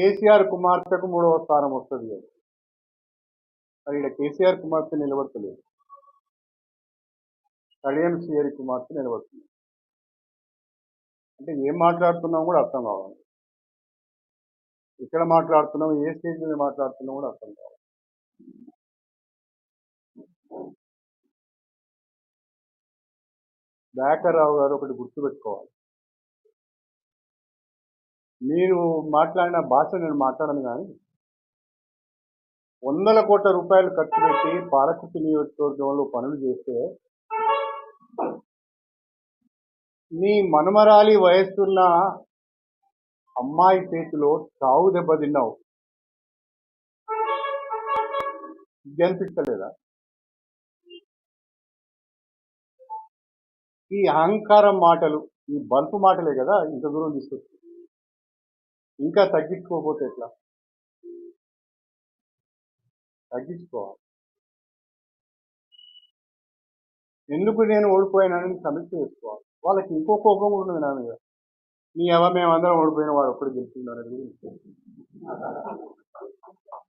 కేసీఆర్ కుమార్తెకు మూడవ స్థానం వస్తుంది అది మరి ఇక్కడ కేసీఆర్ కుమార్తె నిలబడతలేదు. కళ్యాణ్ సిఆర్ కుమార్తె నిలబడుతుంది అంటే ఏం మాట్లాడుతున్నాం కూడా అర్థం కావాలి. ఇక్కడ మాట్లాడుతున్నాం ఏ స్టేజ్ మీద మాట్లాడుతున్నాం కూడా అర్థం కావాలి. దయాకర్రావు గారు ఒకటి గుర్తుపెట్టుకోవాలి. మీరు మాట్లాడిన భాష నేను మాట్లాడను కానీ వందల కోట్ల రూపాయలు ఖర్చు పెట్టి పాలకుర్తి నియోజకవర్గంలో పనులు చేస్తే నీ మనుమరాలి వయస్సున్న అమ్మాయి చేతిలో చావు దెబ్బ తిన్నావు. ఇది అనిపించలేదా ఈ అహంకారం మాటలు ఈ బల్పు మాటలే కదా ఇంత దూరం తీసుకొచ్చింది ఇంకా తగ్గించుకోకపోతే ఎట్లా? తగ్గించుకోవాలి. ఎందుకు నేను ఓడిపోయానని సమీక్ష చేసుకోవాలి. వాళ్ళకి ఇంకో కోపం కూడా నా మీద. నీ ఎవ మేమందరం ఓడిపోయిన వాడు ఒక్కడు గెలిచిందనేది